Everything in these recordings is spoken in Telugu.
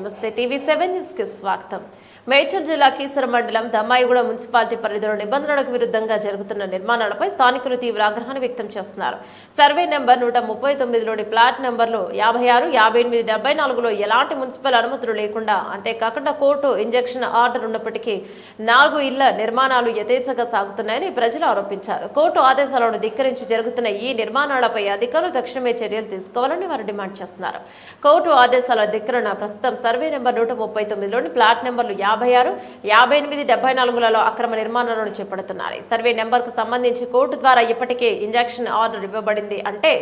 నమస్తే. టీవీ సెవెన్ న్యూస్కి స్వాగతం. మేడ్చల్ జిల్లా కీసర మండలం దమ్మాయిగూడ మున్సిపాలిటీ పరిధిలో నిబంధనలకు విరుద్ధంగా జరుగుతున్న నిర్మాణాలపై స్థానికులు తీవ్ర ఆగ్రహాన్ని వ్యక్తం చేస్తున్నారు. సర్వే నెంబర్ నూట ముప్పై తొమ్మిదిలోని ప్లాట్ నెంబర్లు యాభై ఆరు యాభై ఎనిమిది డెబ్బై నాలుగులో ఎలాంటి మున్సిపల్ అనుమతులు లేకుండా అంతేకాకుండా కోర్టు ఇంజక్షన్ ఆర్డర్ ఉన్నప్పటికీ నాలుగు ఇళ్ళ నిర్మాణాలు యథేచ్ఛగా సాగుతున్నాయని ప్రజలు ఆరోపించారు. కోర్టు ఆదేశాలను ధిక్కరించి జరుగుతున్న ఈ నిర్మాణాలపై అధికారులు తక్షణమే చర్యలు తీసుకోవాలని వారు డిమాండ్ చేస్తున్నారు. కోర్టు ఆదేశాల ధిక్కరణ ప్రస్తుతం సర్వే నెంబర్ నూట ముప్పై తొమ్మిదిలోని ప్లాట్ నెంబర్లు యాభై ఆరు యాభై ఎనిమిది డెబ్బై నాలుగులలో అక్రమ నిర్మాణాలను చేపడుతున్నారు సర్వే నెంబర్కు సంబంధించి కోర్టు ద్వారా ఇప్పటికే ఇంజక్షన్ ఆర్డర్ ఇవ్వబడింది అంటే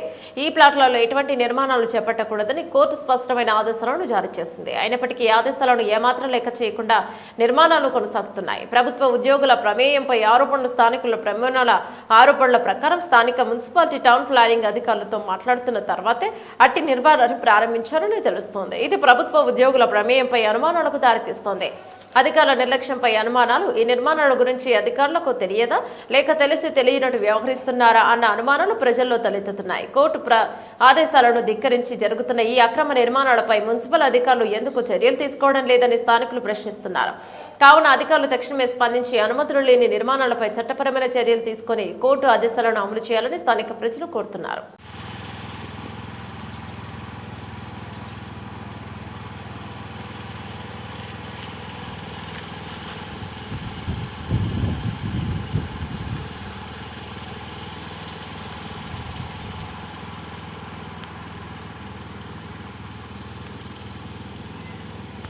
ఈ ప్లాట్లలో ఎటువంటి నిర్మాణాలు చేపట్టకూడదని కోర్టు స్పష్టమైన ఆదేశాలను జారీ చేసింది. అయినప్పటికీ ఆదేశాలను ఏమాత్రం లెక్క చేయకుండా నిర్మాణాలు కొనసాగుతున్నాయి. ప్రభుత్వ ఉద్యోగుల ప్రమేయంపై ఆరోపణలు స్థానికుల ప్రమాణాల ఆరోపణల ప్రకారం స్థానిక మున్సిపాలిటీ టౌన్ ప్లానింగ్ అధికారులతో మాట్లాడుతున్న తర్వాతే అట్టి నిర్మాణాన్ని ప్రారంభించారని తెలుస్తోంది. ఇది ప్రభుత్వ ఉద్యోగుల ప్రమేయంపై అనుమానాలకు దారితీస్తోంది. అధికారుల నిర్లక్ష్యంపై అనుమానాలు ఈ నిర్మాణాల గురించి అధికారులకు తెలియదా? లేక తెలిసి తెలియనట్టు వ్యవహరిస్తున్నారా అన్న అనుమానాలు ప్రజల్లో తలెత్తుతున్నాయి. కోర్టు ప్ర ఆదేశాలను ధిక్కరించి జరుగుతున్న ఈ అక్రమ నిర్మాణాలపై మున్సిపల్ అధికారులు ఎందుకు చర్యలు తీసుకోవడం లేదని స్థానికులు ప్రశ్నిస్తున్నారు. కావున అధికారులు తక్షణమే స్పందించి అనుమతులు లేని నిర్మాణాలపై చట్టపరమైన చర్యలు తీసుకొని కోర్టు ఆదేశాలను అమలు చేయాలని స్థానిక ప్రజలు కోరుతున్నారు.